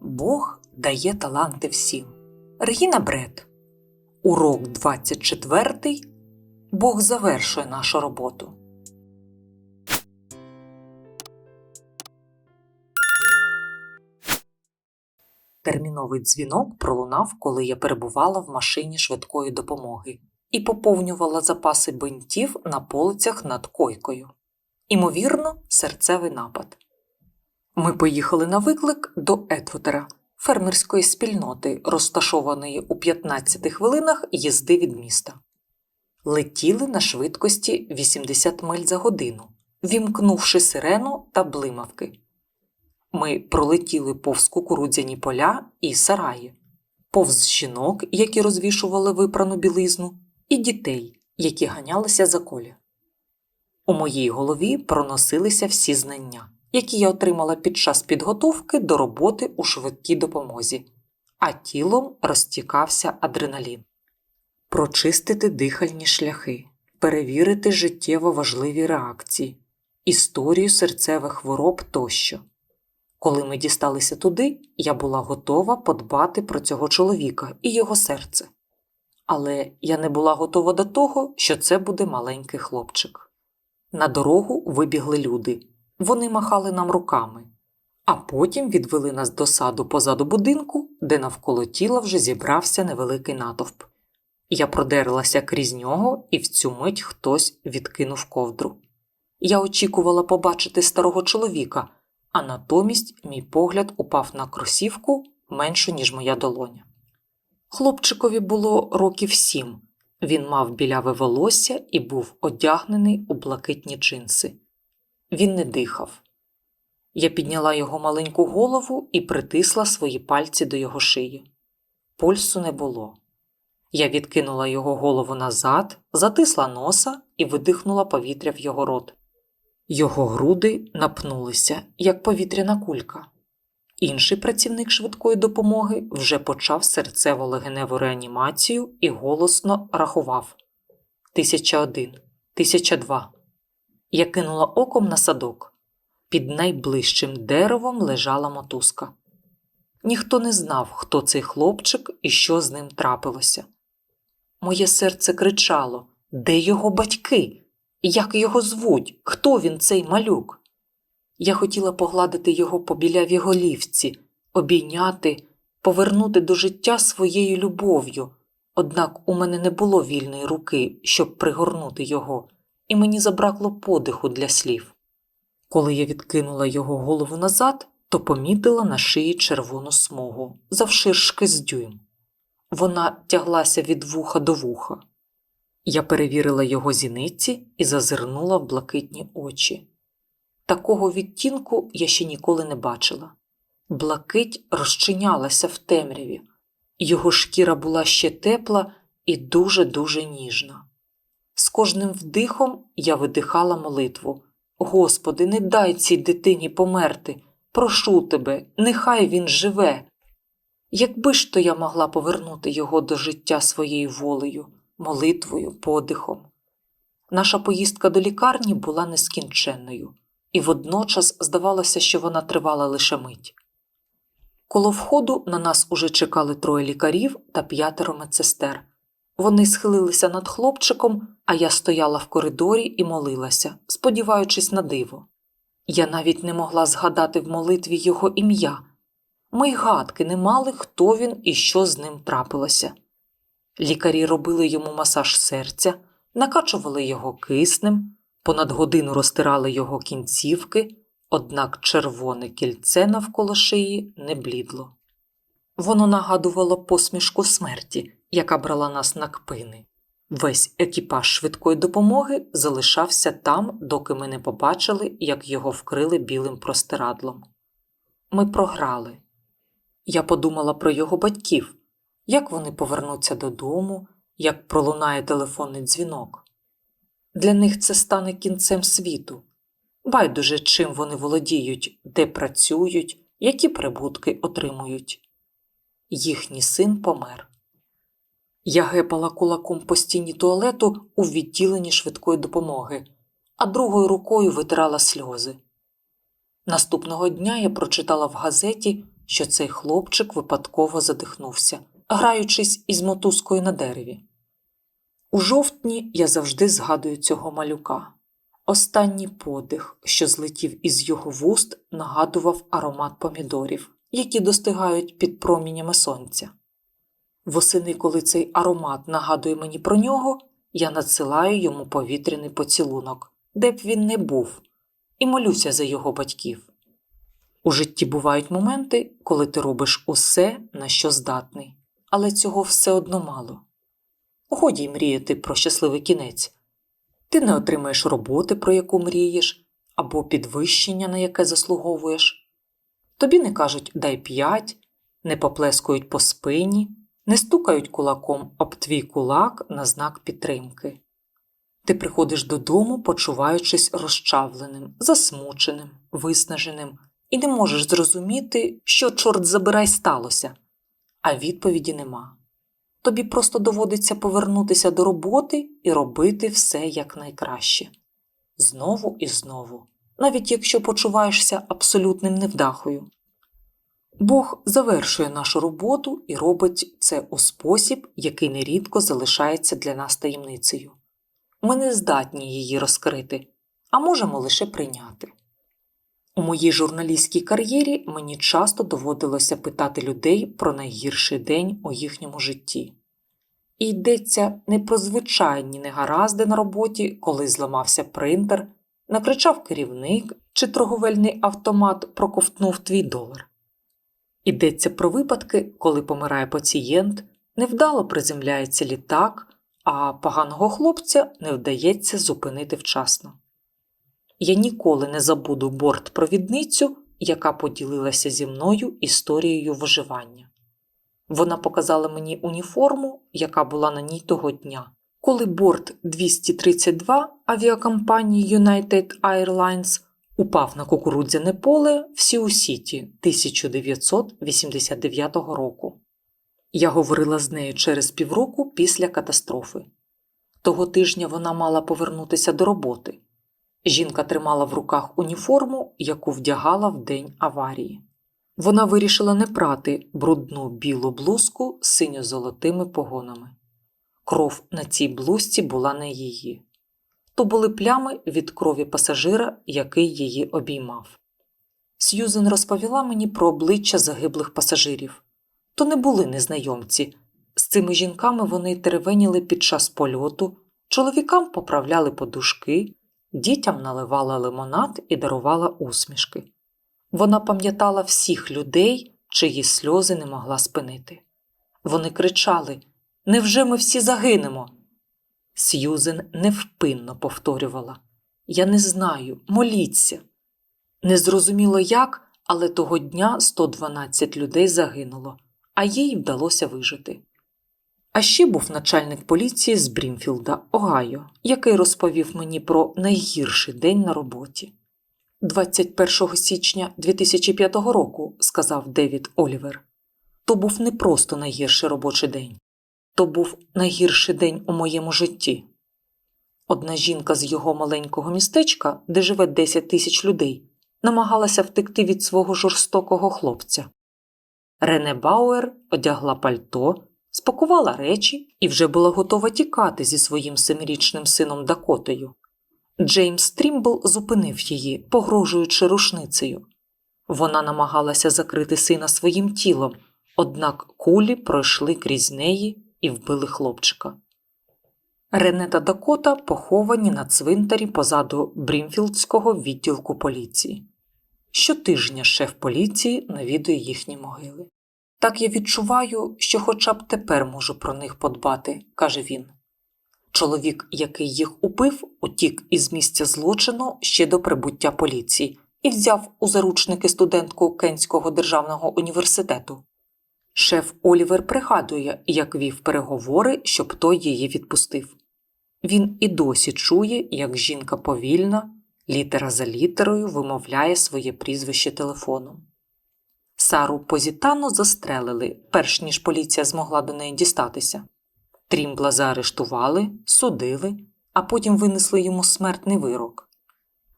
Бог дає таланти всім. Регіна Бред. Урок 24. Бог завершує нашу роботу. Терміновий дзвінок пролунав, коли я перебувала в машині швидкої допомоги і поповнювала запаси бинтів на полицях над койкою. Імовірно, серцевий напад. Ми поїхали на виклик до Етвотера, фермерської спільноти, розташованої у 15 хвилинах їзди від міста. Летіли на швидкості 80 миль за годину, вімкнувши сирену та блимавки. Ми пролетіли повз кукурудзяні поля і сараї, повз жінок, які розвішували випрану білизну, і дітей, які ганялися за колі. У моїй голові проносилися всі знання, які я отримала під час підготовки до роботи у швидкій допомозі, а тілом розтікався адреналін. Прочистити дихальні шляхи, перевірити життєво важливі реакції, історію серцевих хвороб тощо. Коли ми дісталися туди, я була готова подбати про цього чоловіка і його серце. Але я не була готова до того, що це буде маленький хлопчик. На дорогу вибігли люди. Вони махали нам руками, а потім відвели нас до саду позаду будинку, де навколо тіла вже зібрався невеликий натовп. Я продерлася крізь нього, і в цю мить хтось відкинув ковдру. Я очікувала побачити старого чоловіка, а натомість мій погляд упав на кросівку меншу, ніж моя долоня. Хлопчикові було років сім. Він мав біляве волосся і був одягнений у блакитні джинси. Він не дихав. Я підняла його маленьку голову і притисла свої пальці до його шиї. Пульсу не було. Я відкинула його голову назад, затисла носа і видихнула повітря в його рот. Його груди напнулися, як повітряна кулька. Інший працівник швидкої допомоги вже почав серцево-легеневу реанімацію і голосно рахував: Тисяча один, тисяча два. Я кинула оком на садок. Під найближчим деревом лежала мотузка. Ніхто не знав, хто цей хлопчик і що з ним трапилося. Моє серце кричало: Де його батьки? Як його звуть? Хто він, цей малюк? Я хотіла погладити його по білявій голівці, обійняти, повернути до життя своєю любов'ю, однак у мене не було вільної руки, щоб пригорнути його, і мені забракло подиху для слів. Коли я відкинула його голову назад, то помітила на шиї червону смугу, завширшки з дюйм. Вона тяглася від вуха до вуха. Я перевірила його зіниці і зазирнула в блакитні очі. Такого відтінку я ще ніколи не бачила. Блакить розчинялася в темряві, його шкіра була ще тепла і дуже-дуже ніжна. З кожним вдихом я видихала молитву Господи, не дай цій дитині померти. Прошу тебе, нехай він живе. Якби ж то я могла повернути його до життя своєю волею, молитвою, подихом. Наша поїздка до лікарні була нескінченною, і водночас здавалося, що вона тривала лише мить. Коло входу на нас уже чекали троє лікарів та п'ятеро медсестер. Вони схилилися над хлопчиком, а я стояла в коридорі і молилася, сподіваючись на диво. Я навіть не могла згадати в молитві його ім'я. Ми й гадки не мали, хто він і що з ним трапилося. Лікарі робили йому масаж серця, накачували його киснем, понад годину розтирали його кінцівки, однак червоне кільце навколо шиї не блідло. Воно нагадувало посмішку смерті, яка брала нас на кпини. Весь екіпаж швидкої допомоги залишався там, доки ми не побачили, як його вкрили білим простирадлом. Ми програли. Я подумала про його батьків, як вони повернуться додому, як пролунає телефонний дзвінок. Для них це стане кінцем світу. Байдуже, чим вони володіють, де працюють, які прибутки отримують. Їхній син помер. Я гепала кулаком по стіні туалету у відділенні швидкої допомоги, а другою рукою витирала сльози. Наступного дня я прочитала в газеті, що цей хлопчик випадково задихнувся, граючись із мотузкою на дереві. У жовтні я завжди згадую цього малюка. Останній подих, що злетів із його вуст, нагадував аромат помідорів, які достигають під промінями сонця. Восени, коли цей аромат нагадує мені про нього, я надсилаю йому повітряний поцілунок, де б він не був, і молюся за його батьків. У житті бувають моменти, коли ти робиш усе, на що здатний, але цього все одно мало. Годі й мріяти про щасливий кінець. Ти не отримаєш роботи, про яку мрієш, або підвищення, на яке заслуговуєш. Тобі не кажуть дай п'ять, не поплескують по спині, не стукають кулаком об твій кулак на знак підтримки. Ти приходиш додому, почуваючись розчавленим, засмученим, виснаженим, і не можеш зрозуміти, що, чорт забирай, сталося, а відповіді нема. Тобі просто доводиться повернутися до роботи і робити все якнайкраще. Знову і знову, навіть якщо почуваєшся абсолютним невдахою. Бог завершує нашу роботу і робить це у спосіб, який нерідко залишається для нас таємницею. Ми не здатні її розкрити, а можемо лише прийняти. У моїй журналістській кар'єрі мені часто доводилося питати людей про найгірший день у їхньому житті. І йдеться не про звичайні негаразди на роботі, коли зламався принтер, накричав керівник чи торговельний автомат проковтнув твій долар. Йдеться про випадки, коли помирає пацієнт, невдало приземляється літак, а поганого хлопця не вдається зупинити вчасно. Я ніколи не забуду бортпровідницю, яка поділилася зі мною історією виживання. Вона показала мені уніформу, яка була на ній того дня, коли борт 232 авіакомпанії United Airlines упав на кукурудзяне поле в Сіу-Сіті 1989 року. Я говорила з нею через півроку після катастрофи. Того тижня вона мала повернутися до роботи. Жінка тримала в руках уніформу, яку вдягала в день аварії. Вона вирішила не прати брудну білу блузку з синьо-золотими погонами. Кров на цій блузці була не її. То були плями від крові пасажира, який її обіймав. Сьюзен розповіла мені про обличчя загиблих пасажирів. То не були незнайомці. З цими жінками вони теревеніли під час польоту, чоловікам поправляли подушки, дітям наливала лимонад і дарувала усмішки. Вона пам'ятала всіх людей, чиї сльози не могла спинити. Вони кричали Невже ми всі загинемо? Сьюзен невпинно повторювала Я не знаю, моліться. Незрозуміло як, але того дня 112 людей загинуло, а їй вдалося вижити. А ще був начальник поліції з Брімфілда, Огайо, який розповів мені про найгірший день на роботі. 21 січня 2005 року, сказав Девід Олівер, то був не просто найгірший робочий день, то був найгірший день у моєму житті. Одна жінка з його маленького містечка, де живе 10 тисяч людей, намагалася втекти від свого жорстокого хлопця. Рене Бауер одягла пальто, спакувала речі і вже була готова тікати зі своїм семирічним сином Дакотою. Джеймс Трімбл зупинив її, погрожуючи рушницею. Вона намагалася закрити сина своїм тілом, однак кулі пройшли крізь неї і вбили хлопчика. Рене та Дакота поховані на цвинтарі позаду Брімфілдського відділку поліції. Щотижня шеф поліції навідує їхні могили. Так я відчуваю, що хоча б тепер можу про них подбати, каже він. Чоловік, який їх убив, утік із місця злочину ще до прибуття поліції і взяв у заручники студентку Кенського державного університету. Шеф Олівер пригадує, як вів переговори, щоб той її відпустив. Він і досі чує, як жінка повільно, літера за літерою вимовляє своє прізвище телефоном. Сару Позітану застрелили, перш ніж поліція змогла до неї дістатися. Трімбла заарештували, судили, а потім винесли йому смертний вирок.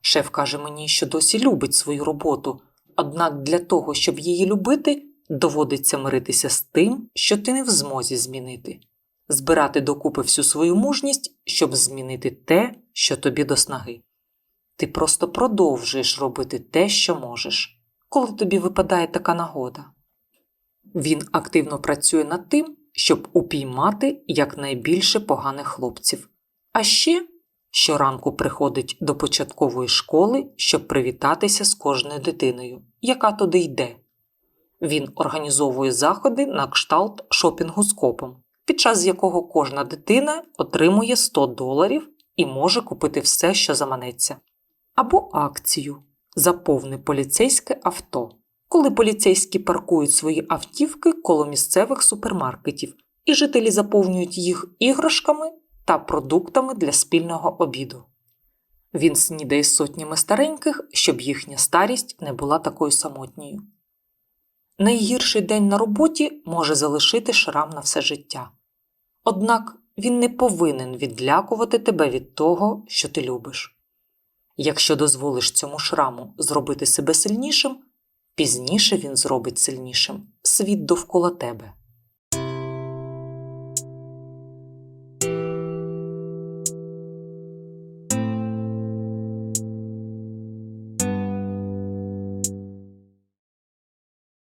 Шеф каже мені, що досі любить свою роботу, Однак для того, щоб її любити, доводиться миритися з тим, що ти не в змозі змінити, збирати докупи всю свою мужність, щоб змінити те, що тобі до снаги. Ти просто продовжуєш робити те, що можеш, коли тобі випадає така нагода. Він активно працює над тим, щоб упіймати якнайбільше поганих хлопців. А ще щоранку приходить до початкової школи, щоб привітатися з кожною дитиною, яка туди йде. Він організовує заходи на кшталт шопінгу з копом, під час якого кожна дитина отримує 100 доларів і може купити все, що заманеться. Або акцію заповни поліцейське авто, коли поліцейські паркують свої автівки коло місцевих супермаркетів, і жителі заповнюють їх іграшками та продуктами для спільного обіду. Він снідає сотнями стареньких, щоб їхня старість не була такою самотньою. Найгірший день на роботі може залишити шрам на все життя. Однак він не повинен відлякувати тебе від того, що ти любиш. Якщо дозволиш цьому шраму зробити себе сильнішим, пізніше він зробить сильнішим світ довкола тебе.